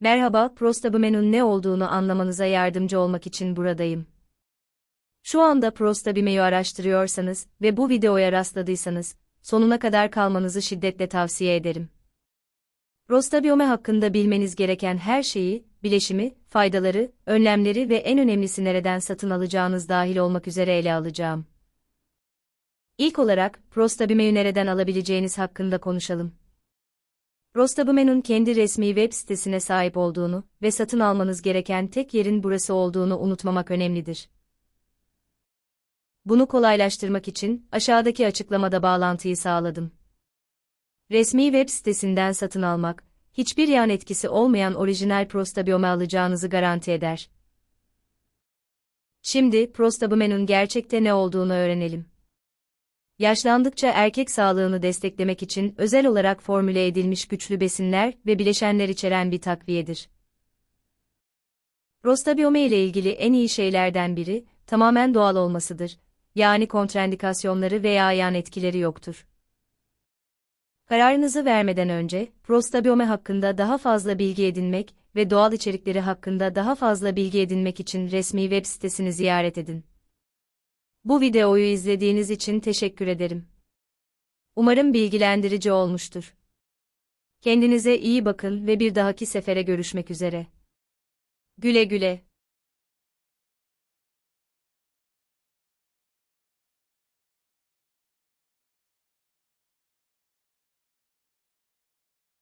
Merhaba, prostabumenun ne olduğunu anlamanıza yardımcı olmak için buradayım. Şu anda prostabimeyi araştırıyorsanız ve bu videoya rastladıysanız, sonuna kadar kalmanızı şiddetle tavsiye ederim. Prostabiyome hakkında bilmeniz gereken her şeyi, bileşimi, faydaları, önlemleri ve en önemlisi nereden satın alacağınız dahil olmak üzere ele alacağım. İlk olarak, prostabimeyi nereden alabileceğiniz hakkında konuşalım. Prostabumenun kendi resmi web sitesine sahip olduğunu ve satın almanız gereken tek yerin burası olduğunu unutmamak önemlidir. Bunu kolaylaştırmak için aşağıdaki açıklamada bağlantıyı sağladım. Resmi web sitesinden satın almak, hiçbir yan etkisi olmayan orijinal prostabiyome alacağınızı garanti eder. Şimdi prostabumenun gerçekte ne olduğunu öğrenelim. Yaşlandıkça erkek sağlığını desteklemek için özel olarak formüle edilmiş güçlü besinler ve bileşenler içeren bir takviyedir. Prostabiyome ile ilgili en iyi şeylerden biri, tamamen doğal olmasıdır. Yani kontraindikasyonları veya yan etkileri yoktur. Kararınızı vermeden önce, prostabiyome hakkında daha fazla bilgi edinmek ve doğal içerikleri hakkında daha fazla bilgi edinmek için resmi web sitesini ziyaret edin. Bu videoyu izlediğiniz için teşekkür ederim. Umarım bilgilendirici olmuştur. Kendinize iyi bakın ve bir dahaki sefere görüşmek üzere. Güle güle.